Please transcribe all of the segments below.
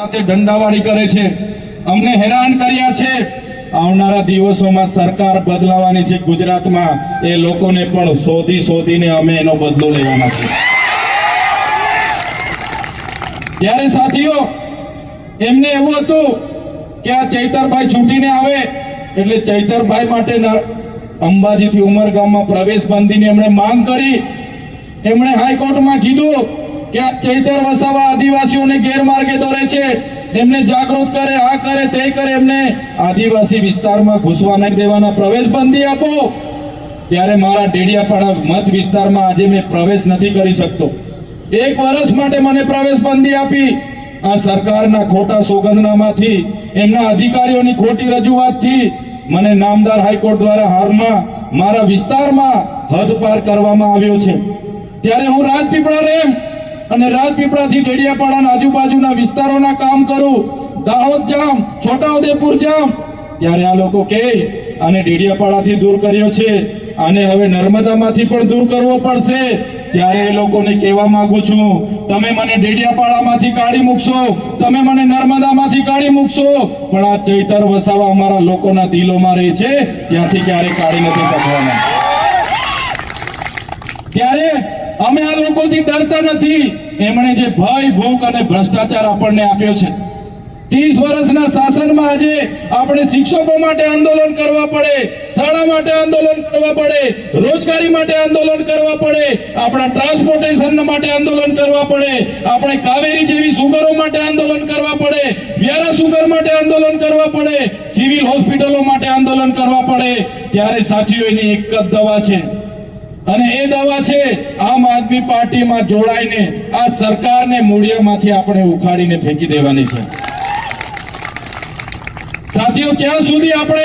સાથે દંડાવાળી કરે છે. અમને હેરાન કર્યા છે. આવનારા દિવસોમાં સરકાર બદલાવાની છે. ગુજરાતમાં એ લોકોને પણ શોધી શોધીને અમે એનો બદલો લેવાના છે. ત્યારે સાથીઓ, એમને એવું હતું કે આ ચૈતરભાઈ છૂટીને આવે, એટલે ચૈતરભાઈ માટે અંબાજીથી ઉમરગામમાં પ્રવેશ બંધીની એમણે માંગ કરી. એમણે હાઈકોર્ટમાં કીધું કે ચૈતર વસાવા આદિવાસીઓને ગેરમાર્ગે દોરે છે. એમને જાગૃત કરે, આ કરે, તે કરે, એમને આદિવાસી વિસ્તારમાં ઘૂસવા નહીં દેવાના પ્રવેશ બંધી આપો. ત્યારે મારા ડેડિયાપાડા મત વિસ્તારમાં આજે મેં પ્રવેશ નથી કરી શકતો. એક વર્ષ માટે મને પ્રવેશ બંધી આપી. આ સરકારના ખોટા સોગંદનામાથી, એમના અધિકારીઓની ખોટી રજૂઆતથી મને નામદાર હાઈકોર્ટ દ્વારા હાલમાં મારા વિસ્તારમાં હદ પાર કરવામાં આવ્યો છે. ત્યારે હું રાજપીપળા રેમ અને રાજપીપળાથી ડેડિયાપાડાના આજુબાજુના વિસ્તારોના કામ કરું. દાહોદ જામ, છોટાઉદેપુર જામ. ત્યારે આ લોકો કે આને ડેડિયાપાડાથી દૂર કર્યો છે. આને હવે નર્મદામાંથી પણ દૂર કરવો પડશે. ત્યારે એ લોકોને કહેવા માંગુ છું, તમે મને ડેડિયાપાડામાંથી કાઢી મૂકશો. તમે મને નર્મદામાંથી કાઢી મૂકશો. પણ આ ચૈતર વસાવા અમારા લોકોના દિલોમાં રહે છે. ત્યાંથી ક્યારેય કાઢી નથી શકવાના. ત્યારે અમે આ લોકોથી ડરતા નથી. એમણે જે ભય, ભૂખ અને ભ્રષ્ટાચાર આપણને આપ્યો છે. ત્રીસ વર્ષના શાસનમાં આજે આપણે શિક્ષકો માટે આંદોલન કરવા પડે, શાળા માટે આંદોલન કરવા પડે, રોજગારી માટે આંદોલન કરવા પડે, આપણા ટ્રાન્સપોર્ટેશન માટે આંદોલન કરવા પડે, આપણે કાવેરી જેવી સુગરો માટે આંદોલન કરવા પડે, વ્યારા સુગર માટે આંદોલન કરવા પડે, સિવિલ હોસ્પિટલો માટે આંદોલન કરવા પડે. ત્યારે સાથીઓ, એની એક જ દવા છે. અને એ દવા છે, આમ આદમી પાર્ટીમાં જોડાઈને આ સરકારને મૂળિયામાંથી આપણે ઉખાડીને ફેંકી દેવાની છે. સાથીઓ, ક્યાં સુધી આપણે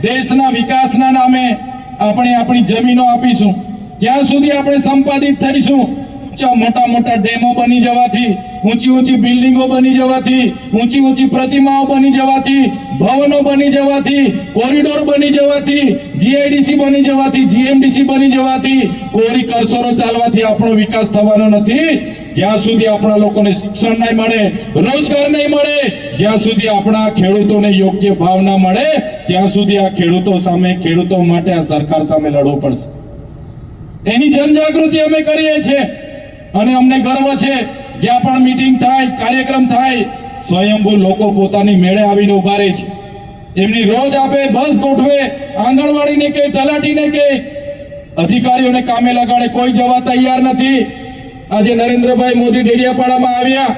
દેશના વિકાસના નામે આપણે આપણી જમીનો આપીશું? ક્યાં સુધી આપણે સંપાદિત થઈશું? મોટા મોટા ડેમો બની જવાથી, ઊંચી ઊંચી બિલ્ડિંગો બની જવાથી, ઊંચી ઊંચી પ્રતિમાઓ બની જવાથી, ભવનો બની જવાથી, કોરિડોર બની જવાથી, જીઆઈડીસી બની જવાથી, જીએમડીસી બની જવાથી, કોરી કરસોરો ચાલવાથી આપણો વિકાસ થવાનો નથી. જ્યાં સુધી આપણા લોકોને શિક્ષણ નહીં મળે, રોજગાર નહીં મળે, જ્યાં સુધી આપણા ખેડૂતોને યોગ્ય ભાવ ના મળે, ત્યાં સુધી આ ખેડૂતો સામે, ખેડૂતો માટે આ સરકાર સામે લડવું પડશે. એની જનજાગૃતિ અમે કરીએ છીએ. અને અમને ગર્વ છે, જ્યાં પણ મીટિંગ થાય, કાર્યક્રમ થાય, સ્વયંભૂ લોકો પોતાની મેળે આવીને ઊભા રહે છે. એમની રોજ આપે બસ ગોઠવે, આંગણવાડીને કે, તલાટીને કે, અધિકારીઓને કામે લગાડે, કોઈ જવા તૈયાર નથી. આજે નરેન્દ્રભાઈ મોદી ડેડિયાપાડામાં આવ્યા.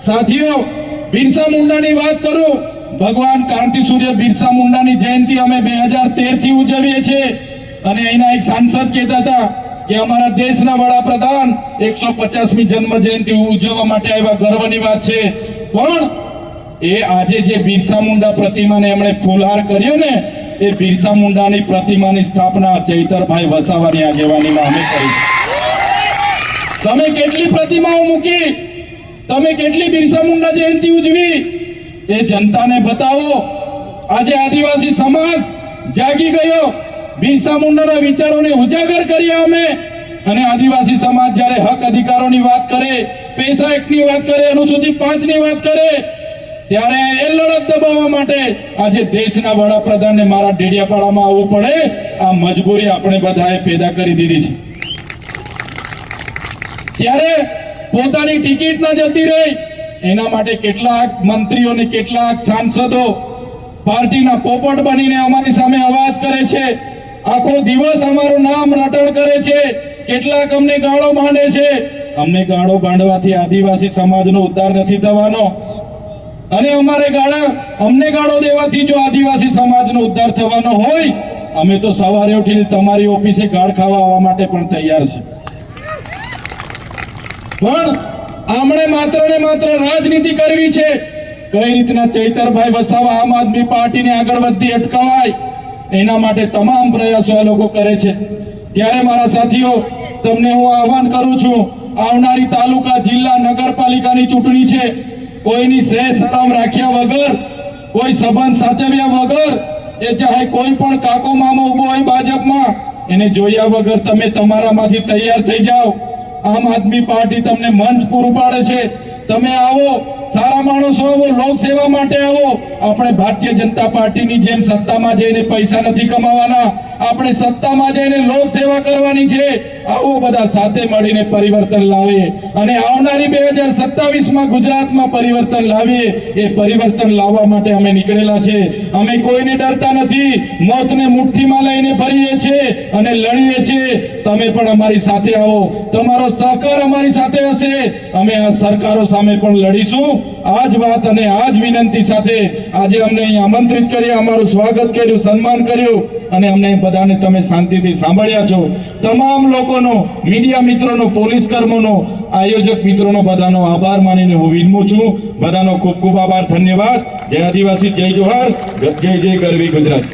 સાથીઓ, બિરસા મુંડાની વાત કરું. ભગવાન કાંતિ સૂર્ય બિરસા મુંડાની જયંતિ અમે બે હજાર તેરથી ઉજવીએ છીએ. અને અહીંના એક સાંસદ કહેતા હતા કે અમારા દેશના વડાપ્રધાન એકસો પચાસમી જન્મ જયંતિ ઉજવવા માટે આવ્યા, ગર્વની વાત છે. પણ એ આજે જે બિરસા મુંડા પ્રતિમાને એમણે ફૂલહાર કર્યો ને, એ બિરસા મુંડાની પ્રતિમાની સ્થાપના ચૈતરભાઈ વસાવાની આગેવાનીમાં અમે કરી તમે કેટલી પ્રતિમાઓ મૂકી? તમે કેટલી બિરસા મુંડા જયંતિ ઉજવી? એ જનતાને બતાવો. આજે આદિવાસી સમાજ જાગી ગયો. બિરસા મુંડાના વિચારોને ઉજાગર કર્યા અમે. અને આદિવાસી સમાજ જ્યારે હક અધિકારોની વાત કરે પૈસા એકની વાત કરે, અનુસૂચિત પાંચની વાત કરે, ત્યારે એ લડત દબાવવા માટે આજે દેશના વડાપ્રધાનને મારા ડેડિયાપાડામાં આવવું પડે. આ મજબૂરી આપણે બધાએ પેદા કરી દીધી છે. ત્યારે પોતાની ટિકિટ ન જતી રહી, એના માટે કેટલાક મંત્રીઓ અને કેટલાક સાંસદો પાર્ટીના પોપટ બનીને અમારી સામે અવાજ કરે છે. આખો દિવસ અમારું નામ રટણ કરે છે. કેટલાક અમને ગાળો માંડે છે. અમને ગાળો બાંધવાથી આદિવાસી સમાજનો ઉદ્ધાર નથી થવાનો. અને અમારે ગાળા, અમને ગાળો દેવાથી જો આદિવાસી સમાજનો ઉદ્ધાર થવાનો હોય, અમે તો સવારે ઉઠીને તમારી ઓફિસે ગાળ ખાવા આવવા માટે પણ તૈયાર છે પણ આમણે માત્ર ને માત્ર રાજનીતિ કરવી છે. કઈ રીતના ચૈતરભાઈ વસાવા આમ આદમી પાર્ટીને આગળ વધતી અટકાવાય? એના માટે તમામ પ્રયાસો આ લોકો કરે છે. ત્યારે મારા સાથીઓ, તમને હું આહવાન કરું છું, આવનારી તાલુકા જિલ્લા નગરપાલિકાની ચૂંટણી છે. કોઈની શ્રેય સરામ રાખ્યા વગર, કોઈ સંબંધ સાચવ્યા વગર, એ ચાહે કોઈ પણ કાકો મામો ઊભો હોય ભાજપમાં, એને જોયા વગર તમે તમારામાંથી તૈયાર થઈ જાઓ. આમ આદમી પાર્ટી તમને મંચ પૂરું પાડે છે. તમે આવો સારા માણસો આવો લોક સેવા માટે આવો. આપણે ભારતીય જનતા પાર્ટીની જેમ સત્તામાં જઈને પૈસા નથી કમાવાના. આપણે સત્તામાં જઈને લોક સેવા કરવાની છે. આવો બધા સાથે મળીને પરિવર્તન લાવે. અને આવનારી બે હજાર સત્તાવીસમાં ગુજરાતમાં પરિવર્તન લાવીએ. એ પરિવર્તન લાવવા માટે અમે નીકળેલા છે. અમે કોઈને ડરતા નથી. મોતને મુઠ્ઠીમાં લઈને ફરીએ છીએ અને લડીએ છીએ. તમે પણ અમારી સાથે આવો. તમારો સહકાર અમારી સાથે હશે. અમે આ સરકારો સામે પણ લડીશું. આ જ વાત અને આ વિનંતી સાથે આજે અમને આમંત્રિત કર્યા, અમારું સ્વાગત કર્યું, સન્માન કર્યું અને અમને બધાને તમે શાંતિથી સાંભળ્યા છો. તમામ લોકોનો, મીડિયા મિત્રોનો, પોલીસ કર્મોનો આયોજક મિત્રોનો બધાનો આભાર માનીને હું વિનમું છું. બધાનો ખૂબ ખૂબ આભાર, ધન્યવાદ. જય આદિવાસી, જય જોહાર. જય જય ગરવી ગુજરાત.